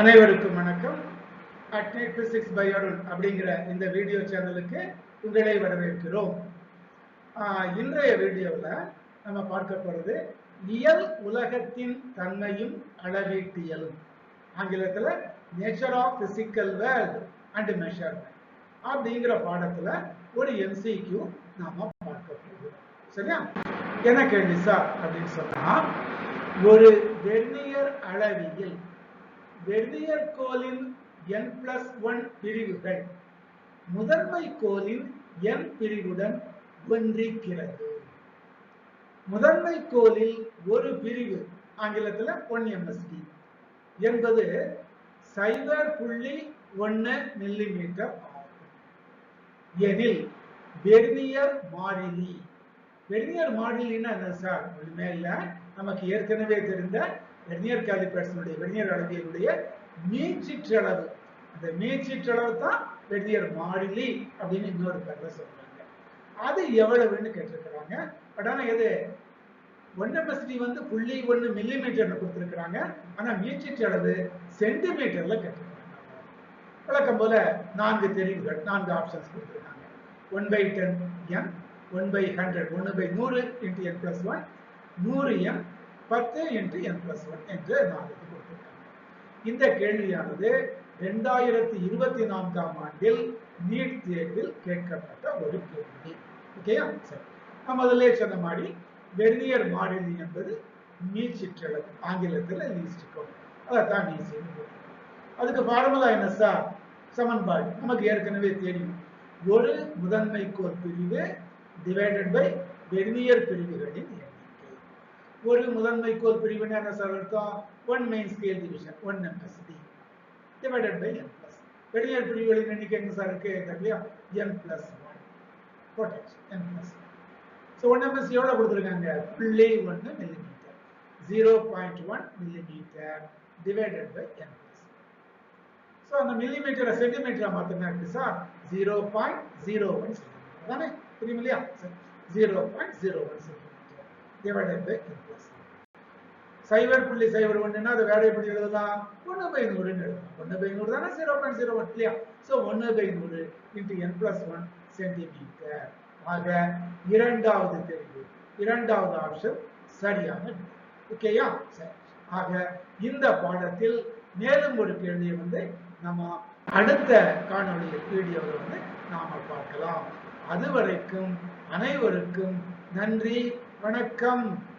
அனைவருக்கும் வணக்கம். Adnate physics by அப்படிங்கிற இந்த வீடியோ சேனலுக்கு உங்களை வரவேற்கிறோம். இன்றைய வீடியோவில் நம்ம பார்க்க போகிறது இயல் உலகத்தின் தன்மையும் அளவீட்டியலும் ஆங்கிலத்தில் nature of physical world and measurement அப்படிங்கிற பாடத்தில் ஒரு எம்சிக்யூ நாம பார்க்க போகிறோம் சரியா? என்ன கேள்வி சார் அப்படின்னு சொன்னா ஒரு வெர்னியர் அளவியில் வெர்னியர் கோலின் n பிளஸ் ஒன் பிரிவுகள் முதன்மை கோலின் n பிரிவுடன் ஒன்றிக்கிறது. முதன்மை கோலில் ஒரு பிரிவு ஆங்கிலத்தில் ஒன் எம்எஸ்டி என்பது சைபர் புள்ளி ஒன்னு மில்லிமீட்டர் ஆகும். எனில் வெர்னியர் மாறிலி. வெர்னியர் மாறிலின்னா என்ன சார்? மேல இல்லை. நமக்கு ஏற்கனவே தெரிந்த வெர்னியர் காலிபர்ஸனுடைய வெர்னியர் அளவியலுடைய மீச்சிற்றளவு அந்த மீச்சிற்றளவு தான் வெர்னியர் மாறிலி அப்படின்னு இன்னொரு பேர்ல சொல்றாங்க. அது எவ்வளவுன்னு கேட்டிருக்கிறாங்க. பட் ஆனா எது ஒன் எம்எஸ்டி வந்து புள்ளி ஒன்னு மில்லிமீட்டர்னு கொடுத்திருக்கிறாங்க. ஆனா மீச்சிற்றளவு சென்டிமீட்டர்ல கேட்டிருக்கிறாங்க. வழக்கம் போல நான்கு தெரிவுகள் நான்கு ஆப்ஷன்ஸ் கொடுத்துருக்காங்க. One by ten M one by hundred ஒன்று பை நூறு இன்ட்டு என் பிளஸ் ஒன் நூறு எம் பத்து இன்ட்டு என் பிளஸ் ஒன் என்று நான் கொடுத்திருக்காங்க இந்த கேள்வியானது இரண்டாயிரத்தி இருபத்தி நான்காம் ஆண்டில் நீட் தேர்வில் கேட்கப்பட்ட ஒரு கேள்வி. ஓகேயா சரி. நான் அதிலே சொன்ன மாதிரி வெர்னியர் மாறிலி என்பது மீச்சிற்றளவு ஆங்கிலத்தில் லீஸ்ட் கவுண்ட் அதைத்தான் நீசின்னு அதுக்கு ஃபார்முலா என்ன சார் சமன்பாடு. நமக்கு ஏற்கனவே தெரியும். ஒரு முதன்மை கோர் பிரிவு டிவைடட் பை வெர்னியர் பிரிவுகளின் ஒரு முதன்மை கோர் பிரிவுன்னு என்ன சார் அர்த்தம் one main scale division one MSD divided by N plus vernier பிரிவுகளின் எண்ணிக்கை எங்க சார் இருக்கு? இல்லையா என் பிளஸ் ஒன் போட்டாச்சு N plus so one MS எவ்வளோ கொடுத்துருக்காங்க? புள்ளி ஒன்று millimetre zero point one millimetre divided by N plus so அந்த மில்லிமீட்டரை சென்டிமீட்டரா மாத்தினா இருக்கு sir? Zero point zero one centimetre தானே? தெரியும் இல்லையா zero point zero one centimetre divided by N சைபர் புள்ளி சைபர் ஒன்றுனா அது வேற எப்படி எழுதலாம்? ஒன்று பை நூறுன்னு எழுதலாம். ஒன்று பை நூறு தானே ஜீரோ பாயிண்ட் ஜீரோ ஒன் இல்லையா? ஸோ ஒன்று பை நூறு into N plus one centimetre ஆக இரண்டாவது தெரிவு இரண்டாவது ஆப்ஷன் சரியான ஓகேயா சரி. ஆக இந்த பாடத்தில் மேலும் ஒரு கேள்வியை வந்து நம்ம அடுத்த காணொளியில் வீடியோவில் வந்து நாம பார்க்கலாம். அதுவரைக்கும் அனைவருக்கும் நன்றி. வணக்கம்.